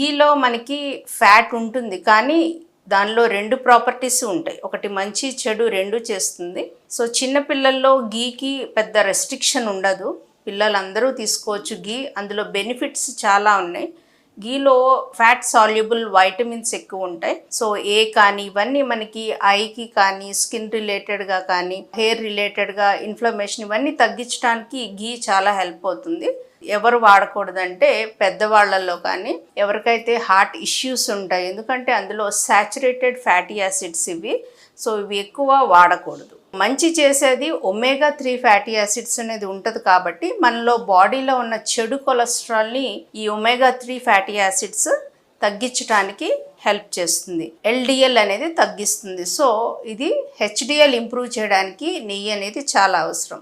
ఘీలో మనకి ఫ్యాట్ ఉంటుంది కానీ దానిలో రెండు ప్రాపర్టీస్ ఉంటాయి. ఒకటి మంచి చెడు రెండు చేస్తుంది. సో చిన్న పిల్లల్లో గీకి పెద్ద రెస్ట్రిక్షన్ ఉండదు. పిల్లలందరూ తీసుకోవచ్చు గీ. అందులో బెనిఫిట్స్ చాలా ఉన్నాయి. గీలో ఫ్యాట్ సాల్యుబుల్ వైటమిన్స్ ఎక్కువ ఉంటాయి. సో ఏ కానీ ఇవన్నీ మనకి ఐకి కానీ స్కిన్ రిలేటెడ్గా కానీ హెయిర్ రిలేటెడ్గా ఇన్ఫ్లమేషన్ ఇవన్నీ తగ్గించడానికి గీ చాలా హెల్ప్ అవుతుంది. ఎవరు వాడకూడదంటే పెద్దవాళ్ళల్లో కానీ ఎవరికైతే హార్ట్ ఇష్యూస్ ఉంటాయి ఎందుకంటే అందులో సాచురేటెడ్ ఫ్యాటీ యాసిడ్స్ ఇవి. సో ఇవి ఎక్కువ వాడకూడదు. మంచి చేసేది ఒమేగా త్రీ ఫ్యాటీ యాసిడ్స్ అనేది ఉంటుంది కాబట్టి మనలో బాడీలో ఉన్న చెడు కొలెస్ట్రాల్ని ఈ ఒమేగా త్రీ ఫ్యాటీ యాసిడ్స్ తగ్గించడానికి హెల్ప్ చేస్తుంది. ఎల్డిఎల్ అనేది తగ్గిస్తుంది. సో ఇది హెచ్డిఎల్ ఇంప్రూవ్ చేయడానికి నెయ్యి అనేది చాలా అవసరం.